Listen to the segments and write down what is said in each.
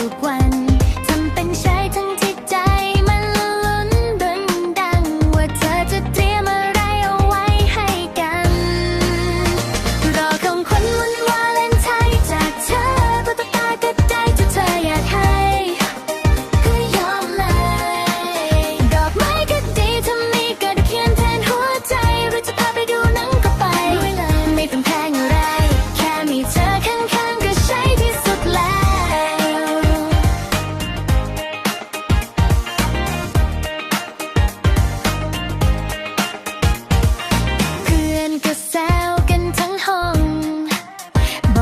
ทุกวัน ทำเป็นเช้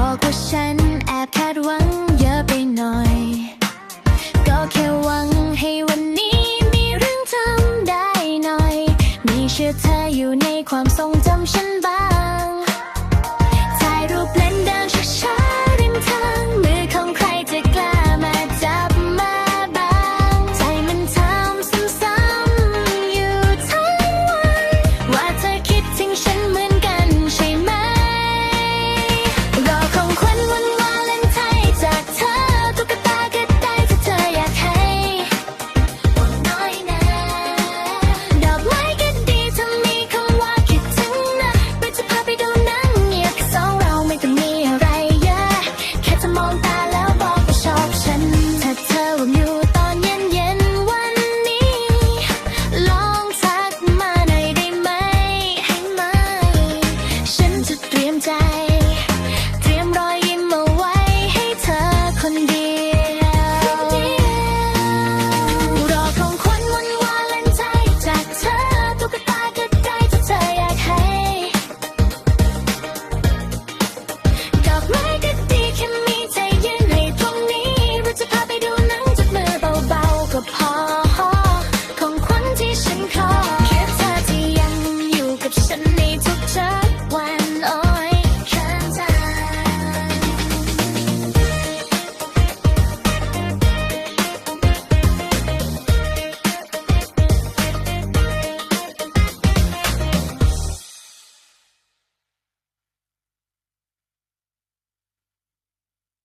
อกว่าฉันแอบคาดหวังเยอะไปหน่อย ก็แค่หวังให้วันนี้มีเรื่องทำได้หน่อย มีเชื่อเธออยู่ในความทรงจำฉันบ้า